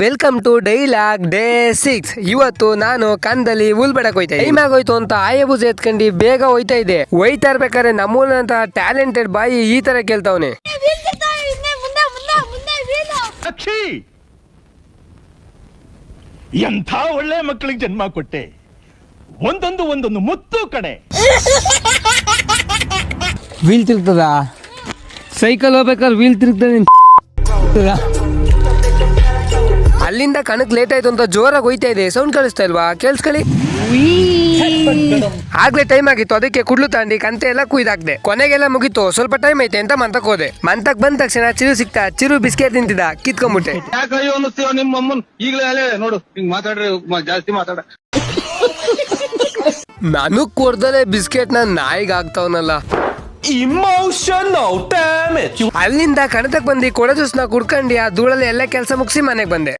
Welcome to dialogue day six ಇವತ್ತು ನಾನು ಕಂದಲ್ಲಿ ಹುಲ್ ಹೋಯ್ತಾ ಟೈಮ್ ಆಗೋಯ್ತು ಅಂತ ಆಯಬೂಜ ಎತ್ಕೊಂಡು ಬೇಗ ಹೋಯ್ತಾ ಇದೆ ಹೋಯ್ತಾ ಇರ್ಬೇಕಾದ್ರೆ ನಮ್ಮೂಲಂತ ಟ್ಯಾಲೆಂಟೆಡ್ ಬಾಯಿ ಈ ತರ ಕೇಳ್ತಾವನೆ. ಎಂಥ ಒಳ್ಳೆ ಮಕ್ಕಳಿಗೆ ಜನ್ಮ ಕೊಟ್ಟೆ. ಒಂದೊಂದು ಒಂದೊಂದು ಮುತ್ತು ಕಡೆ ವೀಲ್ ತಿರುಗ್ತದ? ಸೈಕಲ್ ಹೋಗ್ಬೇಕಾದ್ರೆ ವೀಲ್ ತಿರುಗ್ತದೆ? ಅಲ್ಲಿಂದ ಕಣಕ್ ಲೇಟ್ ಆಯ್ತು ಅಂತ ಜೋರಾಗಿ ಹೋಯ್ತಾ ಇದೆ. ಸೌಂಡ್ ಕಳಿಸ್ತಾ ಇಲ್ವಾ? ಕೇಳಿಸ್ಕೊಳ್ಳಿ. ಆಗ್ಲೇ ಟೈಮ್ ಆಗಿತ್ತು. ಅದಕ್ಕೆ ಕುಡ್ಲು ತಾಂಡಿ ಕಂತೆ ಎಲ್ಲ ಕುಯ್ದಾಕ್ದೆ. ಕೊನೆಗೆಲ್ಲ ಮುಗಿತು. ಸ್ವಲ್ಪ ಟೈಮ್ ಐತೆ ಅಂತ ಮಂತಕ್ ಹೋದೆ. ಮಂತಕ್ ಬಂದ ತಕ್ಷಣ ಚಿರು ಸಿಕ್ತಾ ಚಿರು ಬಿಸ್ಕೆಟ್ ತಿಂತಿದ ಕಿತ್ಕೊಂಡ್ಬಿಟ್ಟೆ. ನಿಮ್ಮ ಅಮ್ಮನ್ ಈಗಲೇ ನೋಡು ಹಿಂಗ್ ಮಾತಾಡ್ರಿ ಜಾಸ್ತಿ ಮಾತಾಡ ನನಗ್ ಕೊಡ್ದಲೆ ಬಿಸ್ಕೆಟ್ನ ನಾಯಿಗ್ ಆಗ್ತಾವನಲ್ಲ Emotional ಅಲ್ಲಿಂದ ಕಣತಕ್ ಬಂದು ಕೊಡ ಜ್ಯೂಸ್ನ ಕುಡ್ಕಂಡು ಆ ಧೂಳಲ್ಲಿ ಎಲ್ಲ ಕೆಲಸ ಮುಗಿಸಿ ಮನೆಗೆ ಬಂದೆ.